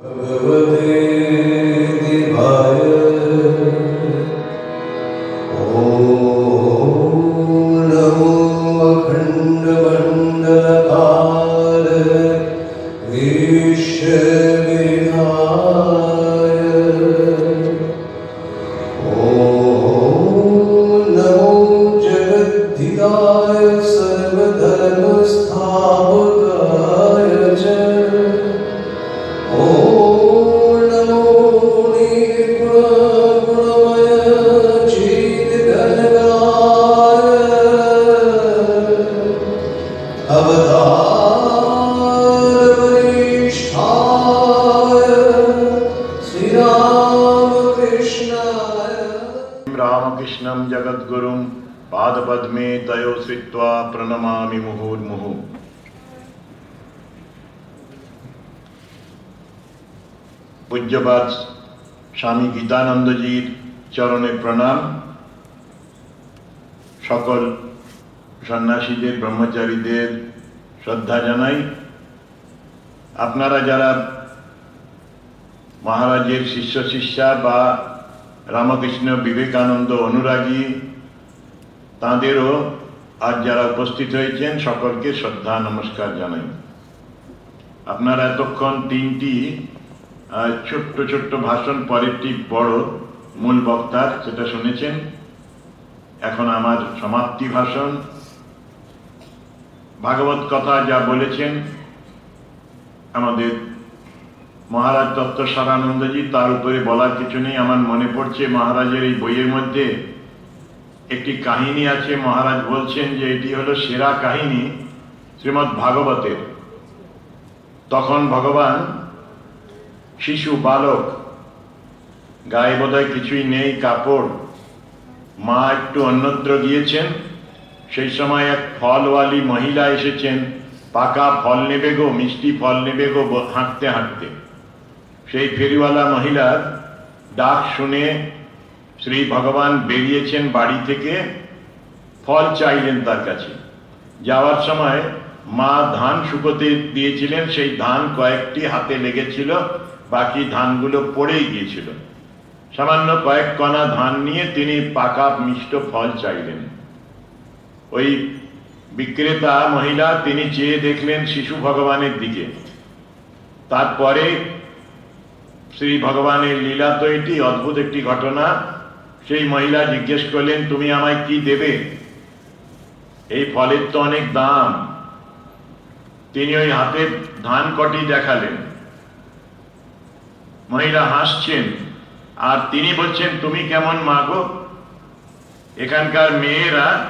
भगवते देवाय रामकृष्णं जगद्गुरुं पादपद्मे तयो श्रित्वा प्रणमामि मुहुर्मुहुः পূজ্যপাত স্বামী গীতানন্দজির চরণে প্রণাম সকল সন্ন্যাসীদের, ব্রহ্মচারীদের শ্রদ্ধা জানাই। আপনারা যারা মহারাজের শিষ্য শিষ্যা বা রামকৃষ্ণ বিবেকানন্দ অনুরাগী, তাঁদেরও আজ যারা উপস্থিত হয়েছেন, সকলকে শ্রদ্ধা, নমস্কার জানাই। আপনারা এতক্ষণ তিনটি ছোট্ট ছোট্ট ভাষণ পরেরটি বড় মূল বক্তার, সেটা শুনেছেন। এখন আমার সমাপ্তি ভাষণ। ভাগবত কথা যা বলেছেন আমাদের মহারাজ তত্ত্ব সদানন্দজি তার উপরে বলার কিছু নেই। আমার মনে পড়ছে মহারাজের এই বইয়ের মধ্যে একটি কাহিনী আছে। মহারাজ বলছেন যে এটি হলো সেরা কাহিনী শ্রীমৎ ভাগবতের। তখন ভগবান শিশু, বালক, গায়ে বোধহয় কিছুই নেই, কাপড়, মা একটু অন্যত্র গিয়েছেন। সেই সময় এক ফলওয়ালি মহিলা এসেছেন। পাকা ফল নেবে গো, মিষ্টি ফল নেবে গো হাঁটতে হাঁটতে। সেই ফেরিওয়ালা মহিলার ডাক শুনে শ্রী ভগবান বেরিয়েছেন বাড়ি থেকে, ফল চাইলেন তার কাছে। যাওয়ার সময় মা ধান শুকোতে দিয়েছিলেন, সেই ধান কয়েকটি হাতে লেগেছিল, বাকি ধানগুলো পড়েই গিয়েছিল। সামান্য কয়েক কণা ধান নিয়ে তিনি পাকা মিষ্ট ফল চাইলেন। ওই বিক্রেতা মহিলা তিনি চেয়ে দেখলেন শিশু ভগবানের দিকে। তারপরে শ্রী ভগবানের লীলা তো এটি, অদ্ভুত একটি ঘটনা। সেই মহিলা জিজ্ঞেস করলেন, তুমি আমায় কি দেবে? এই ফলের তো অনেক দাম। তিনি ওই হাতে ধান কটি দেখালেন। মহিলা হাসছেন, আর তিনি বলছেন, তুমি কেমন মাগো এখানকার মেয়েরা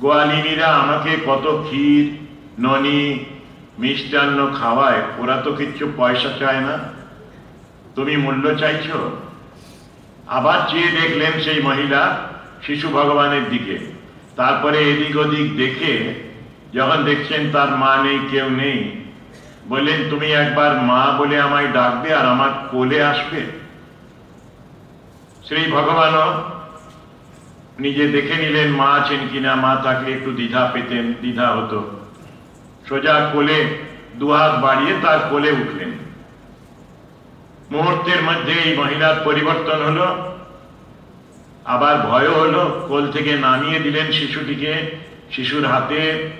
গোয়ালিনীরা আমাকে কত ক্ষীর, ননি, মিষ্টান্ন খাওয়ায়, ওরা তো কিচ্ছু পয়সা চায় না। তুমি মূল্য চাইছো? আবার চেয়ে দেখলেন সেই মহিলা শিশু ভগবানের দিকে। তারপরে এদিক ওদিক দেখে যখন দেখছেন তার মা নেই, কেউ নেই, বললেন, তুমি একবার মা বলে আমায় ডাকবে আর আমার কোলে আসবে? শ্রী ভগবানও নিজে দেখে নিলেন মা আছেন কিনা, মা থাকলে একটু দ্বিধা পেতেন, দ্বিধা হতো। সোজা কোলে দুহাত বাড়িয়ে তার কোলে উঠলেন। মুহূর্তের মধ্যে এই মহিলার পরিবর্তন হলো। আবার ভয়ও হলো, কোল থেকে নামিয়ে দিলেন শিশুটিকে। শিশুর হাতে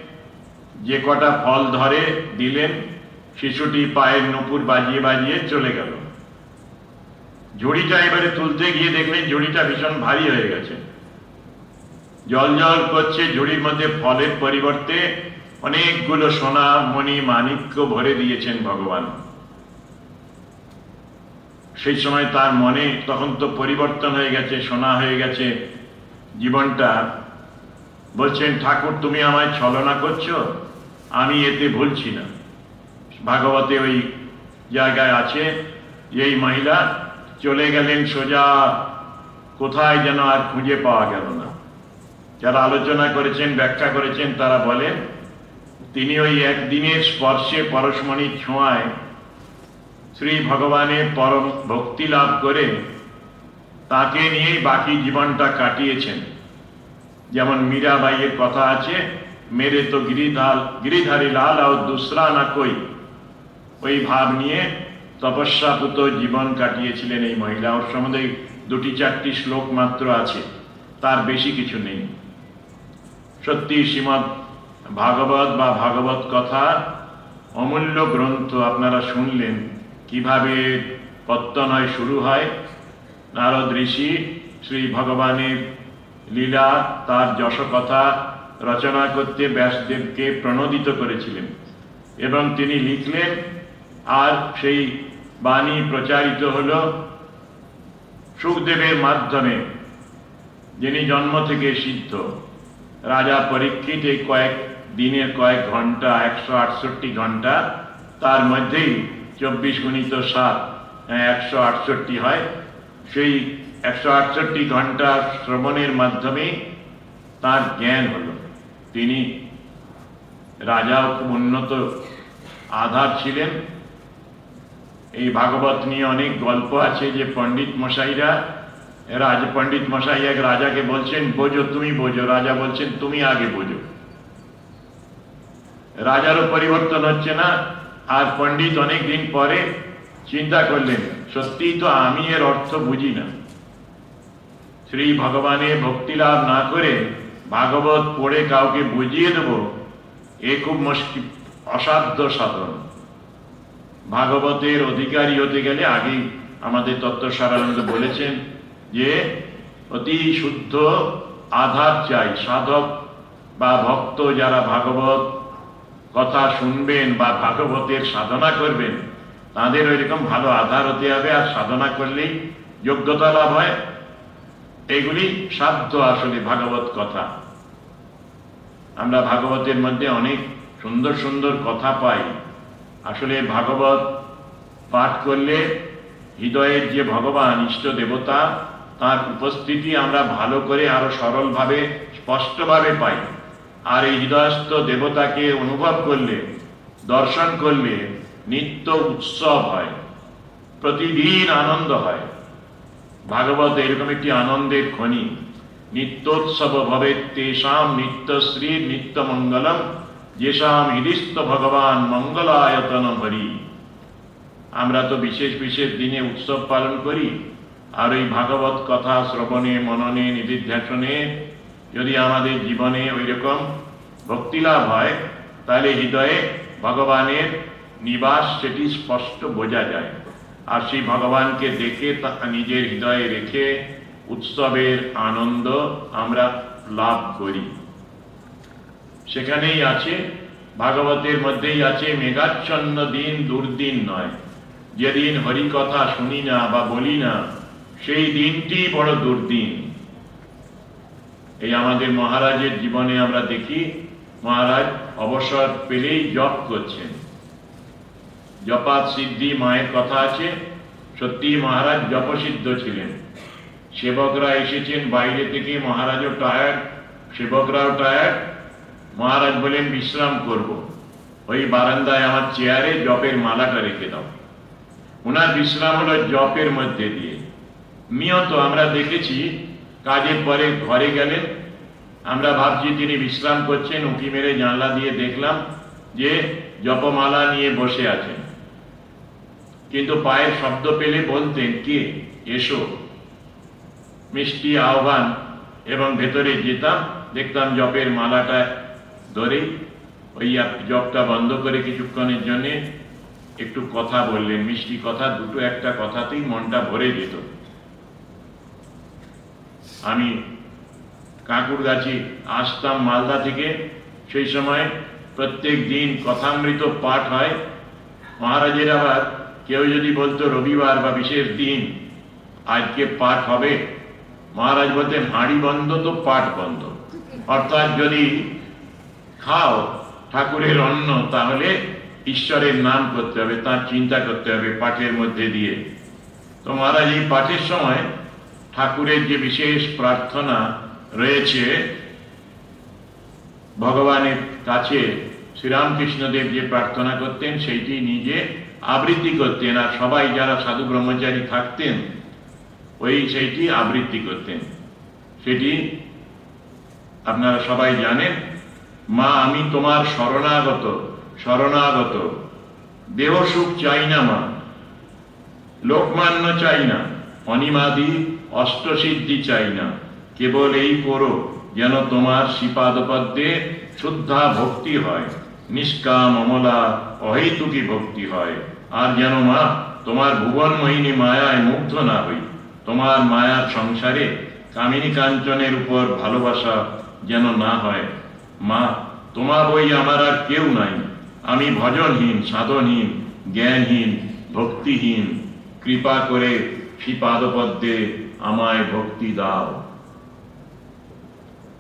যে কটা ফল ধরে দিলেন, শিশুটি পায়ের নুপুর বাজিয়ে বাজিয়ে চলে গেল। ঝুড়িটা এবারে তুলতে গিয়ে দেখলেন ঝুড়িটা ভীষণ ভারী হয়ে গেছে। জল জল করছে ঝুড়ির মধ্যে ফলের পরিবর্তে অনেকগুলো সোনা, মণি, মাণিক্য ভরে দিয়েছেন ভগবান। সেই সময় তার মনে তখন তো পরিবর্তন হয়ে গেছে, সোনা হয়ে গেছে জীবনটা। বলছেন, ঠাকুর, তুমি আমায় ছলনা করছ? আমি এতে ভুলছি না। ভাগবতে ওই জায়গায় আছে, এই মহিলা চলে গেলেন সোজা, কোথায় যেন আর খুঁজে পাওয়া গেল না। যারা আলোচনা করেছেন, ব্যাখ্যা করেছেন, তারা বলেন, তিনি ওই একদিনের স্পর্শে পরশমণি ছোঁয়ায় শ্রী ভগবানের পরম ভক্তি লাভ করে তাকে নিয়েই বাকি জীবনটা কাটিয়েছেন। যেমন মীরাবাইয়ের কথা আছে, মেরে তো গিরিধাল, গিরিধারী লাল আর দুসরা না কই? ওই ভাব নিয়ে তপস্যাপুত জীবন কাটিয়েছিলেন এই মহিলা। ওর সম্বন্ধে দুটি চারটি শ্লোক মাত্র আছে, তার বেশি কিছু নেই। সত্যি শ্রীমৎ ভাগবত বা ভাগবত কথা অমূল্য গ্রন্থ আপনারা শুনলেন। কীভাবে পত্তনয় শুরু হয়? নারদ ঋষি শ্রী ভগবানের লীলা, তার যশ কথা রচনা করতে ব্যাসদেবকে প্রণোদিত করেছিলেন এবং তিনি লিখলেন, আর সেই বাণী প্রচারিত হল সুখদেবের মাধ্যমে, যিনি জন্ম থেকে সিদ্ধ। রাজা পরীক্ষিত এই কয়েক দিনের কয়েক ঘণ্টা, একশো আটষট্টি ঘণ্টা, তার মধ্যেই চব্বিশ গুণিত সাত একশো আটষট্টি হয়। সেই একশো আটষট্টি ঘণ্টা শ্রবণের মাধ্যমে তার জ্ঞান হলো। তিনি রাজাও খুব উন্নত আধার ছিলেন। এই ভাগবত নিয়ে অনেক গল্প আছে যে পণ্ডিত মশাইরা রাজ পণ্ডিত মশাই এক রাজাকে বলছেন, বোঝো, তুমি বোঝো। রাজা বলছেন, তুমি আগে বোঝো। রাজারও পরিবর্তন হচ্ছে না, আর পণ্ডিত অনেক দিন পরে চিন্তা করলেন, সত্যিই তো আমি এর অর্থ বুঝি না। শ্রী ভগবানে ভক্তি লাভ না করে ভাগবত পড়ে কাউকে বুঝিয়ে দেব, এ খুব মুশকিল, অসাধ্য সাধন। ভাগবতের অধিকারী হতে গেলে আগেই আমাদের তত্ত্ব সারানন্দ বলেছেন যে অতি শুদ্ধ আধার চাই, সাধক বা ভক্ত যারা ভাগবত কথা শুনবেন বা ভাগবতের সাধনা করবেন, তাদের ওইরকম ভালো আধার হতে হবে আর সাধনা করলেই যোগ্যতা লাভ হয়। এগুলি সাধ্য আসলে ভাগবত কথা। আমরা ভাগবতের মধ্যে অনেক সুন্দর সুন্দর কথা পাই। আসলে ভাগবত পাঠ করলে হৃদয়ের যে ভগবান, ইষ্ট দেবতা তার উপস্থিতি আমরা ভালো করে আরও সরলভাবে, স্পষ্টভাবে পাই। আর এই হৃদয়স্থ দেবতাকে অনুভব করলে, দর্শন করলে নিত্য উৎসব হয়, প্রতিদিন আনন্দ হয়। ভাগবত এরকম একটি আনন্দের খনি। নিত্যোৎসব ভবে তেষাম নিত্যশ্রী নিত্য মঙ্গলম যেসাম হৃদিস্থ ভগবান মঙ্গলায়তন হরি। আমরা তো বিশেষ বিশেষ দিনে উৎসব পালন করি। আর এই ভাগবত কথা শ্রবণে, মননে, নিধিধ্যাসনে যদি আমাদের জীবনে ওই রকম ভক্তিলাভ হয়, তাহলে হৃদয়ে ভগবানের নিবাস সেটি স্পষ্ট বোঝা যায়। আর সেই ভগবানকে দেখে নিজের হৃদয়ে রেখে উৎসবের আনন্দ আমরা লাভ করি। সেখানেই আছে, ভাগবতের মধ্যেই আছে, মেঘাচ্ছন্ন দিন দুর্দিন নয়। যেদিন হরি কথা শুনি না বা বলি না সেই দিনটি বড় দুর্দিন। এই আমাদের মহারাজের জীবনে আমরা দেখি, মহারাজ অবসর পেলেই জপ করছেন। জপাত সিদ্ধি মায়ের কথা আছে, সত্যি মহারাজ জপসিদ্ধ ছিলেন। সেবকরা এসেছেন বাইরে থেকে, মহারাজও টায়ার্ড সেবকরাও টায়ার্ড মহারাজ বলেন, বিশ্রাম করব। ওই বারান্দায় আমার চেয়ারে জপের মালাটা রেখে দাও। ওনার বিশ্রাম হলো জপের মধ্যে দিয়ে। নিয়ত আমরা দেখেছি কাজের পরে ঘরে গেলেন আমরা ভাবছি তিনি বিশ্রাম করছেন, উঁকি মেরে জানলা দিয়ে দেখলাম যে জপমালা নিয়ে বসে আছেন। কিন্তু পায়ের শব্দ পেলে বলতেন, কে? এসো। মিষ্টি আহ্বান এবং ভেতরে যেতাম, দেখতাম জপের মালাটা ধরে ওই জপটা বন্ধ করে কিছুক্ষণের জন্যে একটু কথা বললেন। মিষ্টি কথা, দুটো একটা কথাতেই মনটা ভরে যেত। আমি কাকুর গাছি আসতাম মালদা থেকে, সেই সময় প্রত্যেক দিন কথামৃত পাঠ হয়। মহারাজের আবার কেউ যদি বলতো রবিবার বা বিশেষ দিন, আজকে পাঠ হবে, মহারাজ বলতে হাঁড়ি বন্ধ তো পাঠ বন্ধ। অর্থাৎ যদি খাও ঠাকুরের অন্ন, তাহলে ঈশ্বরের নাম করতে হবে, তার চিন্তা করতে হবে পাঠের মধ্যে দিয়ে। তো মহারাজ এই পাঠের সময় ঠাকুরের যে বিশেষ প্রার্থনা রয়েছে, ভগবানের কাছে শ্রীরামকৃষ্ণদেব যে প্রার্থনা করতেন, সেইটি নিজে আবৃত্তি করতেন। আর সবাই যারা সাধু ব্রহ্মচারী থাকতেন, ওই সেইটি আবৃত্তি করতেন। সেটি আপনারা সবাই জানেন। মা, আমি তোমার শরণাগত শরণাগত। দেহ সুখ চাই না মা, লোকমান্য চাই না। অনিমাদি অষ্টসিদ্ধি চাই না। কেবল এই করো যেন তোমার শ্রীপাদপদ্মে শুদ্ধা ভক্তি হয়। নিষ্কাম অমলা অহেতুকি ভক্তি হয়। আর যেন মা, তোমার ভুবন মোহিনী মায়ায় মুগ্ধ না হই। তোমার মায়ার সংসারে কামিনী কাঞ্চনের উপর ভালোবাসা যেন না হয়। মা, তোমার বই আমার আর কেউ নাই। আমি ভজনহীন, সাধনহীন, জ্ঞানহীন, ভক্তিহীন। কৃপা করে শ্রীপাদপদ্মে আমায় ভক্তি দাও।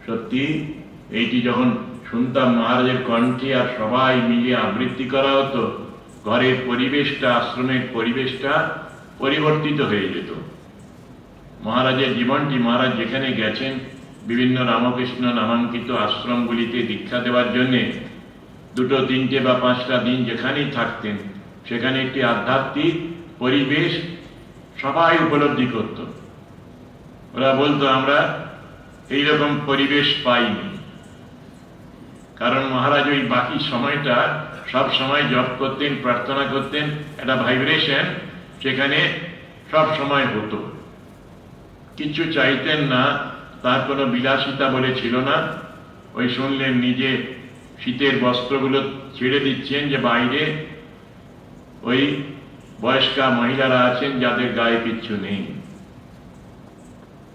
সত্যি, এইটি যখন শুনতাম মহারাজের কণ্ঠে আর সবাই মিলে আবৃত্তি করা হতো, ঘরের পরিবেশটা, আশ্রমের পরিবেশটা পরিবর্তিত হয়ে যেত। মহারাজের জীবনটি মহারাজ যেখানে গেছেন, বিভিন্ন রামকৃষ্ণ নামাঙ্কিত আশ্রমগুলিতে দীক্ষা দেওয়ার জন্যে, দুটো, তিনটে বা পাঁচটা দিন যেখানেই থাকতেন, সেখানে একটি আধ্যাত্মিক পরিবেশ সবাই উপলব্ধি করত। ওরা বলতো, আমরা এইরকম পরিবেশ পাইনি। কারণ মহারাজ ওই বাকি সময়টা সব সময় জপ করতেন, প্রার্থনা করতেন, একটা ভাইব্রেশন সেখানে সব সময় হতো। কিছু চাইতেন না, তার কোনো বিলাসিতা বলে ছিল না। ওই শুনলেন নিজে শীতের বস্ত্রগুলো ছেড়ে দিচ্ছেন যে বাইরে। ওই বয়স্কা মহিলারা আছেন যাদের গায়ে কিচ্ছু নেই।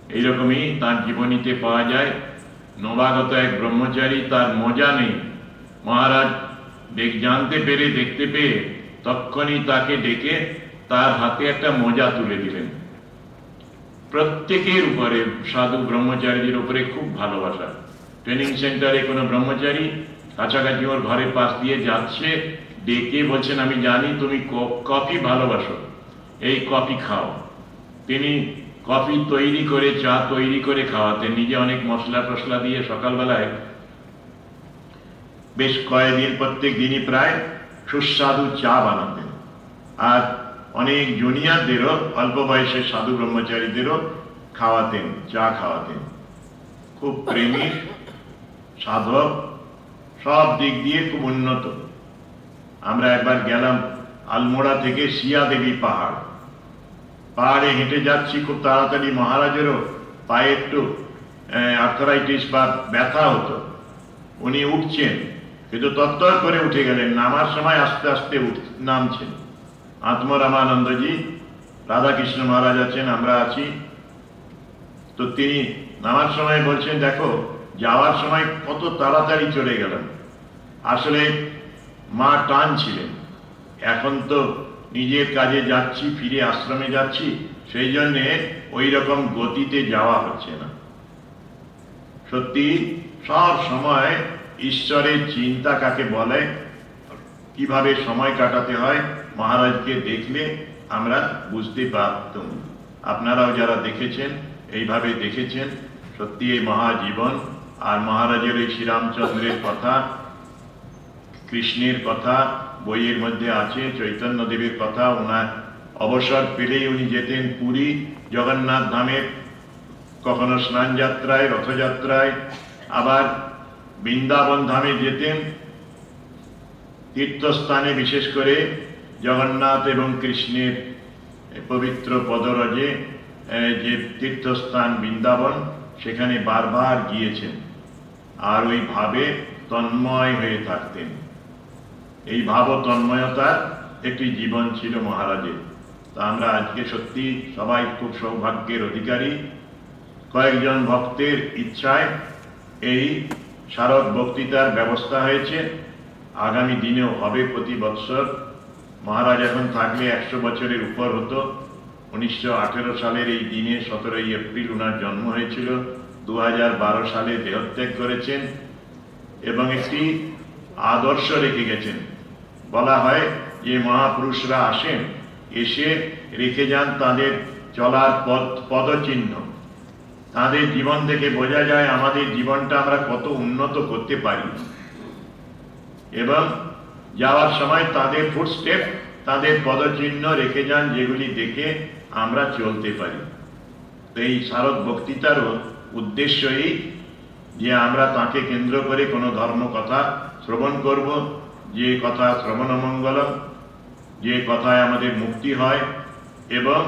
এইরকমই তার জীবনীতে পাওয়া যায়। নবাগত এক ব্রহ্মচারী তার মজা নেই। মহারাজ দেখ জানতে পেরে দেখতে পেয়ে তক্ষণই তাকে ডেকে তার হাতে একটা মজা তুলে দিলেন। প্রত্যেকের উপরে সাধু ব্রহ্মচারীদের উপরে খুব ভালোবাসা। ট্রেনিং সেন্টারে কোনো ব্রহ্মচারী কাছাকাছি ওর ঘরের পাশ দিয়ে যাচ্ছে ডেকে বলছেন আমি জানি, তুমি কফি ভালোবাসো। এই কফি খাও। তিনি কফি তৈরি করে, চা তৈরি করে খাওয়াতেন। নিজে অনেক মশলা টসলা দিয়ে সকালবেলায় বেশ কয়েকদিন, প্রত্যেক দিনই প্রায় সুস্বাদু চা বানাতেন। আর অনেক জুনিয়রদেরও, অল্প বয়সের সাধু ব্রহ্মচারীদেরও খাওয়াতেন, চা খাওয়াতেন। খুব প্রেমী, সাধক, সব দিক দিয়ে খুব উন্নত। আমরা একবার গেলাম আলমোড়া থেকে শিয়া দেবী পাহাড়। পাহাড়ে হেঁটে যাচ্ছি খুব তাড়াতাড়ি। মহারাজেরও পায়ে একটু আর্থারাইটিস বা ব্যথা হতো। উনি উঠছেন, কিন্তু তত্তর করে উঠে গেলেন। নামার সময় আস্তে আস্তে উঠ, নামছেন। আত্মরামানন্দজি, রাধাকৃষ্ণ মহারাজ আছেন, আমরা আছি। তো তিনি নামার সময় বলছেন, দেখো, যাওয়ার সময় কত তাড়াতাড়ি চলে গেলেন আসলে মা টান ছিলেন এখন তো নিজের কাজে যাচ্ছি, ফিরে আশ্রমে যাচ্ছি, সেই জন্যে ওই রকম গতিতে যাওয়া হচ্ছে না। সত্যি, সব সময় ঈশ্বরের চিন্তা কাকে বলে, কীভাবে সময় কাটাতে হয়, মহারাজকে দেখলে আমরা বুঝতে পারতাম। আপনারাও যারা দেখেছেন, এইভাবে দেখেছেন, সত্যি এই মহাজীবন আর মহারাজের এই শ্রীরামচন্দ্রের কথা কৃষ্ণের কথা বইয়ের মধ্যে আছে, চৈতন্য দেবের কথা ওনার অবসর পেলেই উনি যেতেন পুরী, জগন্নাথ ধামের, কখনো স্নান যাত্রায় রথযাত্রায়, আবার বৃন্দাবন ধামে যেতেন। তীর্থস্থানে বিশেষ করে জগন্নাথ এবং কৃষ্ণের পবিত্র পদরজে যে তীর্থস্থান বৃন্দাবন, সেখানে বারবার গিয়েছেন। আর ওই ভাবে তন্ময় হয়ে থাকতেন। এই ভাব তন্ময়তার একটি জীবন ছিল মহারাজের। তা আমরা আজকে সত্যি সবাই খুব সৌভাগ্যের অধিকারী। কয়েকজন ভক্তের ইচ্ছায় এই স্মারক বক্তৃতার ব্যবস্থা হয়েছে। আগামী দিনেও হবে প্রতি বৎসর। মহারাজ এখন থাকলে একশো বছরের উপর হতো। উনিশশো আঠেরো সালের এই দিনে সতেরোই এপ্রিল ওনার জন্ম হয়েছিল। দু সালে দেহত্যাগ করেছেন এবং একটি আদর্শ রেখে গেছেন। বলা হয়, যে মহাপুরুষরা আসেন, এসে রেখে যান তাদের চলার পথ, পদচিহ্ন। তাদের জীবন থেকে বোঝা যায়, আমাদের জীবনটা আমরা কত উন্নত করতে পারি। এবং যাওয়ার সময় তাদের ফুটস্টেপ তাদের পদচিহ্ন রেখে যান, যেগুলি দেখে আমরা চলতে পারি। এই স্মারক বক্তৃতারও উদ্দেশ্য এই যে আমরা তাকে কেন্দ্র করে কোনো ধর্ম কথা শ্রবণ করব, যে কথা শ্রবণ মঙ্গলম, যে কথায় আমাদের মুক্তি হয়, এবং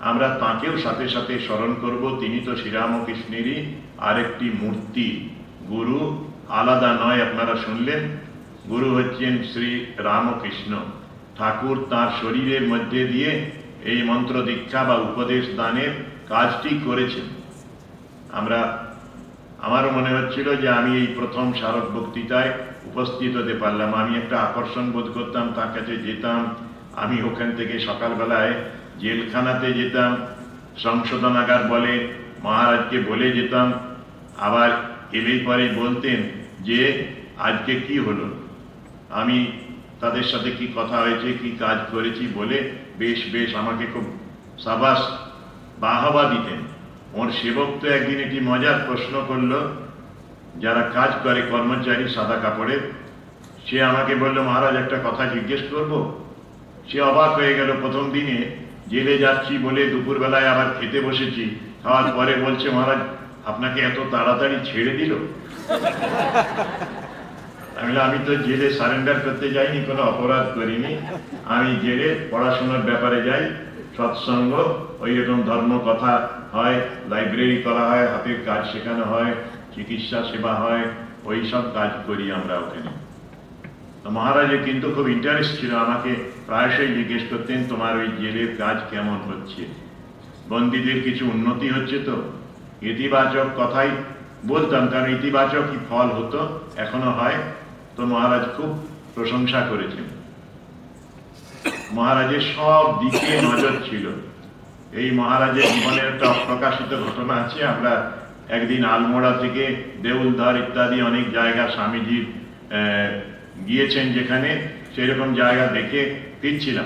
আমরা তাকেও সাথে সাথে স্মরণ করব। তিনি তো শ্রীরামকৃষ্ণেরই আরেকটি মূর্তি। গুরু আলাদা নয়, আপনারা শুনলেন। গুরু হচ্ছেন শ্রী রামকৃষ্ণ ঠাকুর তার শরীরের মধ্যে দিয়ে এই মন্ত্র দীক্ষা বা উপদেশ দানের কাজটি করেছেন। আমরা আমারও মনে হচ্ছিল যে আমি এই প্রথম স্মারক বক্তৃতায় উপস্থিত হতে পারলাম। আমি একটা আকর্ষণ বোধ করতাম, তার কাছে যেতাম। আমি ওখান থেকে সকালবেলায় জেলখানাতে যেতাম। সংশোধনাগার বলে মহারাজকে বলে যেতাম। আবার এলেই পরে বলতেন যে, আজকে কি হলো? আমি তাদের সাথে কি কথা হয়েছে, কি কাজ করেছি বলে বেশ বেশ আমাকে খুব সাবাস বাহবা দিতেন। ওর সেবক তো একদিন একটি মজার প্রশ্ন করল, যারা কাজ করে কর্মচারী সাদা কাপড়ে, সে আমাকে বলল, মহারাজ, একটা কথা জিজ্ঞেস করব। সে অবাক হয়ে গেল, প্রথম দিনে জেলে যাচ্ছি বলে দুপুরবেলায় আবার খেতে বসেছি, খাওয়ার পরে বলছে, মহারাজ, আপনাকে এত তাড়াতাড়ি ছেড়ে দিল? আমি আমি তো জেলে সারেন্ডার করতে যাইনি, কোনো অপরাধ করিনি। আমি জেলে পড়াশোনার ব্যাপারে যাই, সৎসঙ্গ, ওই রকম ধর্ম কথা হয় লাইব্রেরি করা হয় হাতের কাজ শেখানো হয়, চিকিৎসা সেবা হয়, ওই সব কাজ করি আমরা ওখানে। তো মহারাজের কিন্তু খুব ইন্টারেস্ট ছিল আমাকে, প্রায়শই জিজ্ঞেস করতেন, তোমার ওই জেলের কাজ কেমন হচ্ছে? বন্দীদের কিছু উন্নতি হচ্ছে তো? ইতিবাচক কথাই বলতাম, কারণ ইতিবাচক কি ফল হতো, এখনও হয়। তো মহারাজ খুব প্রশংসা করেছেন। মহারাজের সব দিকে নজর ছিল। এই মহারাজের জীবনের একটা অপ্রকাশিত ঘটনা আছে। আমরা একদিন আলমোড়া থেকে দেউলধার ইত্যাদি অনেক জায়গা স্বামীজির আহ, গিয়েছেন যেখানে সেরকম জায়গা দেখে ফিরছিলাম।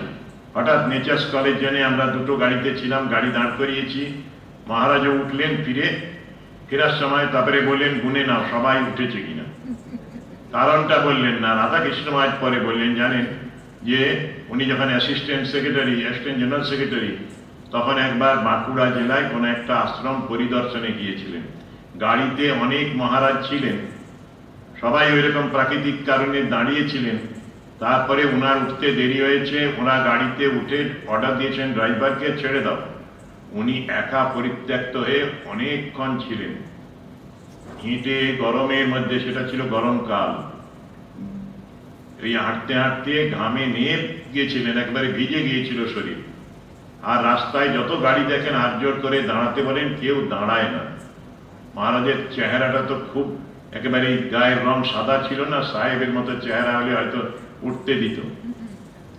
হঠাৎ নেচার্স কলেজ জেনে আমরা দুটো গাড়িতে ছিলাম গাড়ি দাঁড় করিয়েছি। মহারাজও উঠলেন ফিরে। ফেরার সময় তারপরে বললেন গুনে নাও সবাই উঠেছে কিনা? কারণটা বললেন না রাধাকৃষ্ণ মহারাজ পরে বললেন জানেন যে উনি যখন assistant secretary assistant general secretary তখন একবার বাঁকুড়া জেলায় কোনো একটা আশ্রম পরিদর্শনে গিয়েছিলেন। গাড়িতে অনেক মহারাজ ছিলেন। সবাই ওই রকম প্রাকৃতিক কারণে দাঁড়িয়েছিলেন। তারপরে ওনার উঠতে দেরি হয়েছে ওনার গাড়িতে উঠে অর্ডার দিয়েছেন, ড্রাইভারকে ছেড়ে দাও। উনি একা পরিত্যক্ত হয়ে অনেকক্ষণ ছিলেন। হেঁটে গরমের মধ্যে সেটা ছিল গরমকাল এই হাঁটতে হাঁটতে ঘামে নিয়ে গিয়েছিলেন, একবারে ভিজে গিয়েছিল শরীর। আর রাস্তায় যত গাড়ি দেখেন হাত জোর করে দাঁড়াতে বলেন, কেউ দাঁড়ায় না। মহারাজের চেহারাটা তো খুব একেবারে গায়ের রং সাদা ছিল না, সাহেবের মতো চেহারা হলে হয়তো উঠতে দিত।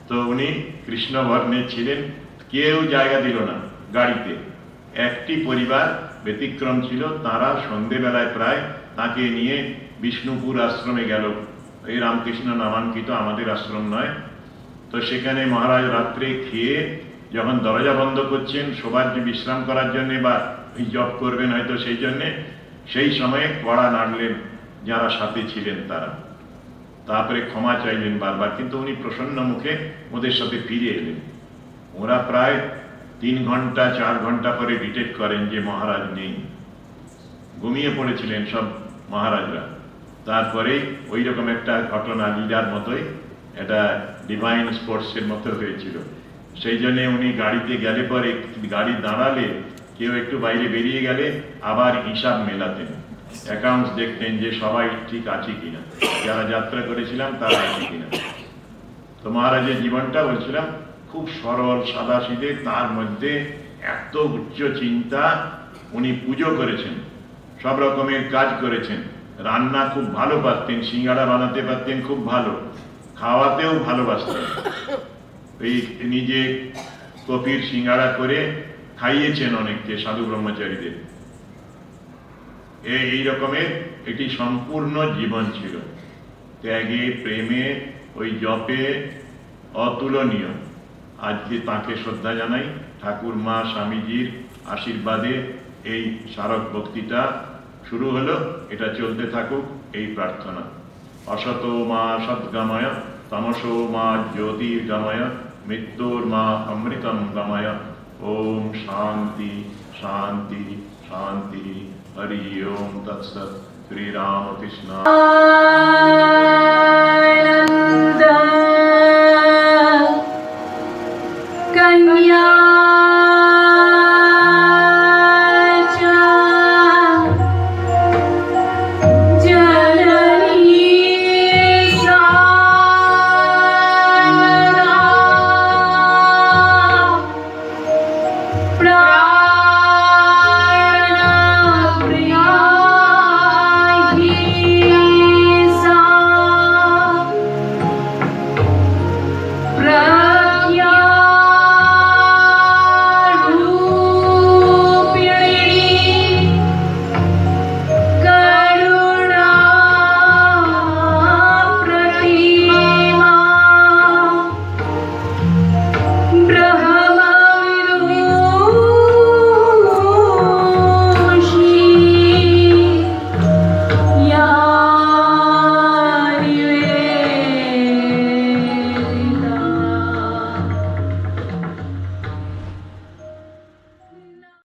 তো উনি কৃষ্ণ বর্ণে ছিলেন, কেউ জায়গা দিল না গাড়িতে। একটি পরিবার ব্যতিক্রম ছিল, তারা সন্ধেবেলায় প্রায় তাকে নিয়ে বিষ্ণুপুর আশ্রমে গেল। এই রামকৃষ্ণ নামাঙ্কিত আমাদের আশ্রম নয়। তো সেখানে মহারাজ রাত্রে খেয়ে যখন দরজা বন্ধ করছেন, সবার যে বিশ্রাম করার জন্যে বা জব করবেন হয়তো সেই জন্যে, সেই সময়ে কড়া নাড়লেন যারা সাথে ছিলেন তারা। তারপরে ক্ষমা চাইলেন বারবার, কিন্তু উনি প্রসন্ন মুখে ওদের সাথে ফিরে এলেন। ওরা প্রায় তিন ঘণ্টা, চার ঘণ্টা পরে ডিটেক্ট করেন যে মহারাজ নেই। ঘুমিয়ে পড়েছিলেন সব মহারাজরা। তারপরে ওই রকম একটা ঘটনা লিডার মতোই এটা ডিভাইন স্পোর্টসের মতো হয়েছিল। সেই জন্য উনি গাড়িতে গেলে পরে গাড়ি দাঁড়ালে কেউ একটু বাইরে বেরিয়ে গেলে আবার হিসাব মেলাতেন। অ্যাকাউন্টস দেখতেন যে সবাই ঠিক আছে কিনা। যারা যাত্রা করেছিলাম তারা আছে কিনা। তো মহারাজের জীবনটা বলছিলাম, খুব সরল, সাদা সিধে, তার মধ্যে এত উচ্চ চিন্তা উনি পুজো করেছেন, সব রকমের কাজ করেছেন। রান্না খুব ভালো পারতেন, সিঙ্গাড়া বানাতে পারতেন, খুব ভালো। খাওয়াতেও ভালোবাসতেন। এই নিজে কপির সিঙ্গাড়া করে খাইয়েছেন অনেককে সাধু ব্রহ্মচারীদের। এই রকমের একটি সম্পূর্ণ জীবন ছিল। ত্যাগে, প্রেমে, ওই জপে অতুলনীয়। আজকে তাকে শ্রদ্ধা জানাই, ঠাকুর মা স্বামীজির আশীর্বাদে এই স্মারক বক্তৃতা শুরু হলো। এটা চলতে থাকুক এই প্রার্থনা। অসত মা সদ্গাময়। तमशो मा ज्योतिर्गमय मृत्योर्मा अमृतम गमय। ओम शांति शांति शांति हरि ओम तत्सत। श्री राम कृष्ण